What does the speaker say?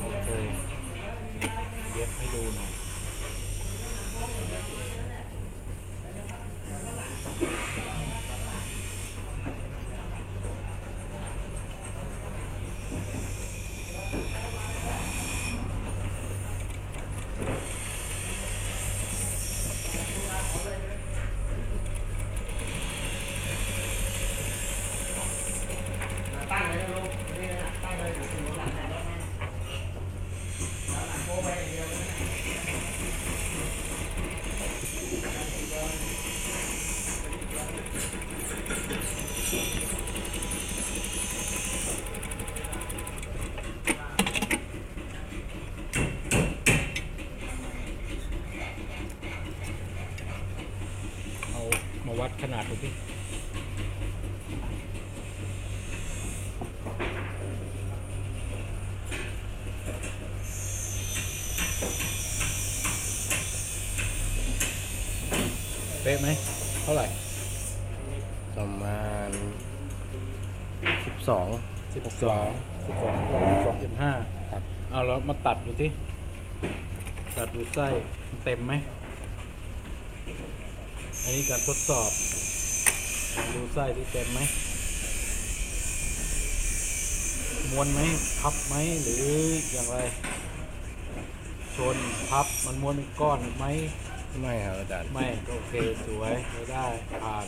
โอเคเย็บให้ดูหน่อย มาวัดขนาดดูสิ เป๊ะไหม เท่าไหร่ ประมาณสิบสอง สิบสองสิบสองสองจุดห้าครับ เอาแล้วมาตัดดูสิตัดดูไส้มันเต็มไหม อันนี้การทดสอบ ดูไส้ที่เต็มไหมม้วนไหมพับไหมหรืออย่างไร ชนพับมันม้วนเป็นก้อนไหม ไม่ครับอาจารย์ ไม่ก็โอเคสวยไม่ได้ผ่าน